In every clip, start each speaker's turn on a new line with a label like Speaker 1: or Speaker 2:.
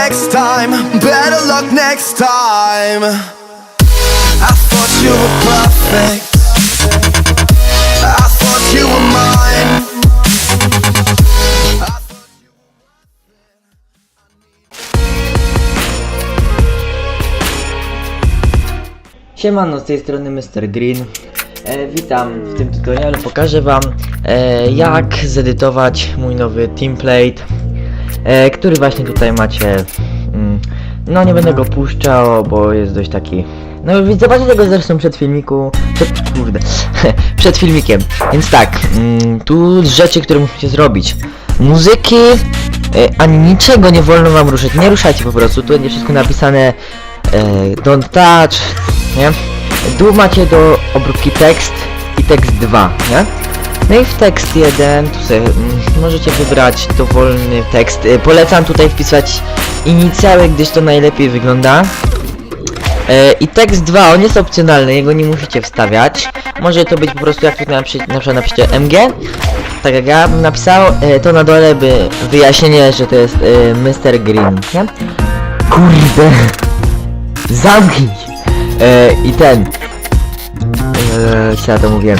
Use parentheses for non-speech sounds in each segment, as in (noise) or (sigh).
Speaker 1: next time. Better luck next time. I thought you were perfect.
Speaker 2: Siemano, z tej strony Mr. Green. E, witam w tym tutorialu. Pokażę Wam e, jak zedytować mój nowy template, e, który właśnie tutaj macie. Mm, no nie będę go puszczał, bo jest dość taki. No zobaczycie go zresztą przed filmiku. Przed, kurde, (laughs) przed filmikiem. Więc tak, mm, tu rzeczy, które musicie zrobić. Muzyki, e, ani niczego nie wolno Wam ruszyć. Nie ruszajcie po prostu. Tu będzie wszystko napisane e, don't touch, nie? Tu macie do obróbki tekst i tekst 2, nie? No i w tekst 1 tu sobie mm, możecie wybrać dowolny tekst. E, Polecam tutaj wpisać inicjały, gdyż to najlepiej wygląda. E, I tekst 2, on jest opcjonalny, jego nie musicie wstawiać. Może to być po prostu jak tutaj napisze, na przykład napiszecie MG, tak jak ja bym napisał, e, to na dole by wyjaśnienie, że to jest Mr. Green, nie? Kurde! (laughs) Zamknij! I ten. Co ja to mówię?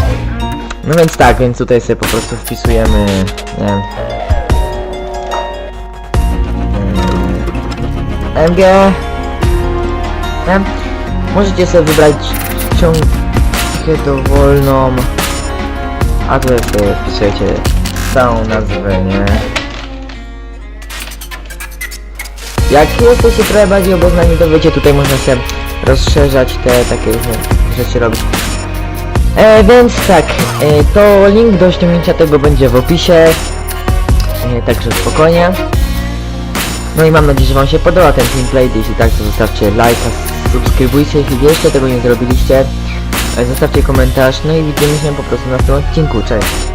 Speaker 2: No więc tak, więc tutaj sobie po prostu wpisujemy. Nie wiem. Mm, MG. Nie? Możecie sobie wybrać ściągę dowolną. A tutaj sobie wpisujecie całą nazwę, nie? Jak jesteście trochę bardziej obeznani, to wiecie, tutaj można się rozszerzać te takie rzeczy robić. E, więc tak, e, to link do ściągnięcia tego będzie w opisie. E, także spokojnie. No i mam nadzieję, że wam się podoba ten gameplay. Jeśli tak, to zostawcie lajka, subskrybujcie, jeśli jeszcze tego nie zrobiliście. E, zostawcie komentarz, no i widzimy się po prostu na tym odcinku. Cześć!